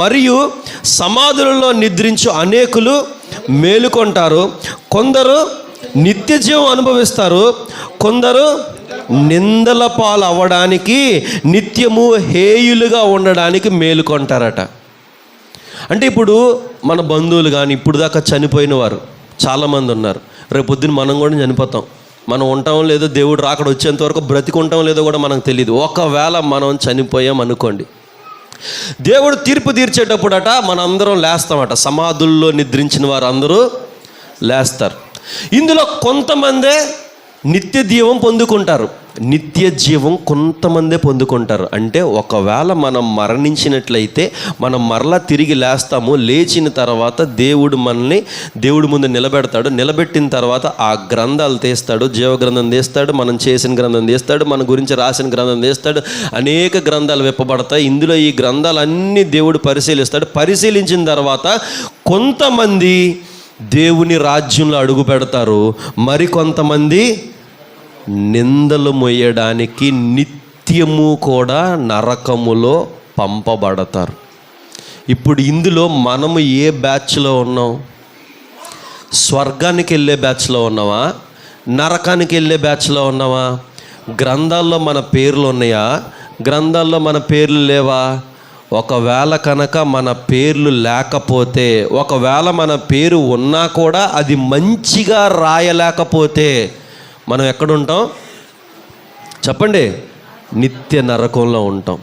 మరియు సమాధులలో నిద్రించు అనేకులు మేలుకొంటారు. కొందరు నిత్య జీవం అనుభవిస్తారు. కొందరు నిందల పాలు అవ్వడానికి నిత్యము హేయులుగా ఉండడానికి మేలుకొంటారట. అంటే ఇప్పుడు మన బంధువులు కానీ ఇప్పుడు దాకా చనిపోయిన వారు చాలామంది ఉన్నారు. రేపు పొద్దున్న మనం కూడా చనిపోతాం. మనం ఉంటాం లేదో దేవుడు రాకడ వచ్చేంత వరకు బ్రతికుంటాం లేదో కూడా మనకు తెలియదు ఒకవేళ మనం చనిపోయాం అనుకోండి దేవుడు తీర్పు తీర్చేటప్పుడట మనందరం లేస్తామట. సమాధుల్లో నిద్రించిన వారు అందరూ లేస్తారు. ఇందులో కొంతమందే నిత్య జీవం పొందుకుంటారు. నిత్య జీవం కొంతమందే పొందుకుంటారు. అంటే ఒకవేళ మనం మరణించినట్లయితే మనం మరలా తిరిగి లేస్తాము లేచిన తర్వాత దేవుడు మనల్ని దేవుడి ముందు నిలబెడతాడు. నిలబెట్టిన తర్వాత ఆ గ్రంథాలు తీస్తాడు జీవ గ్రంథం తీస్తాడు మనం చేసిన గ్రంథం తీస్తాడు మన గురించి రాసిన గ్రంథం తీస్తాడు అనేక గ్రంథాలు విప్పబడతాయి. ఇందులో ఈ గ్రంథాలన్నీ దేవుడు పరిశీలిస్తాడు. పరిశీలించిన తర్వాత కొంతమంది దేవుని రాజ్యంలో అడుగు పెడతారు. మరికొంతమంది నిందలు మొయ్యడానికి నిత్యము కూడా నరకములో పంపబడతారు. ఇప్పుడు ఇందులో మనము ఏ బ్యాచ్లో ఉన్నాం? స్వర్గానికి వెళ్ళే బ్యాచ్లో ఉన్నావా నరకానికి వెళ్ళే బ్యాచ్లో ఉన్నావా గ్రంథాల్లో మన పేర్లు ఉన్నాయా? గ్రంథాల్లో మన పేర్లు లేవా? ఒకవేళ కనుక మన పేర్లు లేకపోతే ఒకవేళ మన పేరు ఉన్నా కూడా అది మంచిగా రాయలేకపోతే మనం ఎక్కడుంటాం చెప్పండి. నిత్య నరకంలో ఉంటాం.